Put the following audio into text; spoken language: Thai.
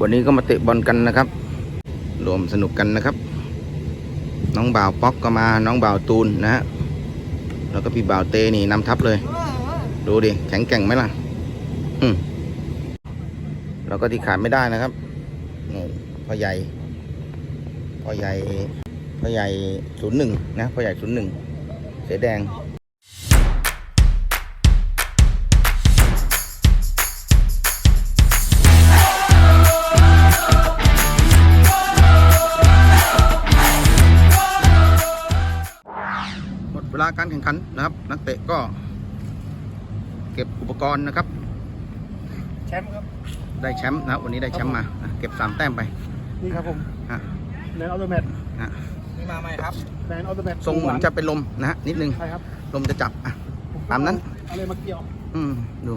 วันนี้ก็มาเตะบอลกันนะครับ รวมสนุกกันนะครับ น้องบ่าวป๊อกก็มาน้องบ่าวตูนนะฮะแล้วก็พี่บ่าวเตนี่นำทัพเลย ดูดิแข็งแกร่งไหมล่ะอืมแล้วก็ที่ขาดไม่ได้นะครับพ่อใหญ่พ่อใหญ่พ่อใหญ่ศูนย์หนึ่งนะพ่อใหญ่ศูนย์หนึ่งเสือแดง เวลาการแข่งขันนะครับ นักเตะก็เก็บอุปกรณ์นะครับ แชมป์ครับ ได้แชมป์นะครับวันนี้ได้แชมป์มาอะเก็บสามแต้มไปนี่ครับผมฮะแลนด์ออโตแมทฮะนี่มาใหม่ครับแลนด์ออโตแมททรงเหมือนจะเป็นลมนะฮะนิดนึง ใช่ครับลมจะจับอะ ตามนั้นอะไรมาเกี่ยว อืมดู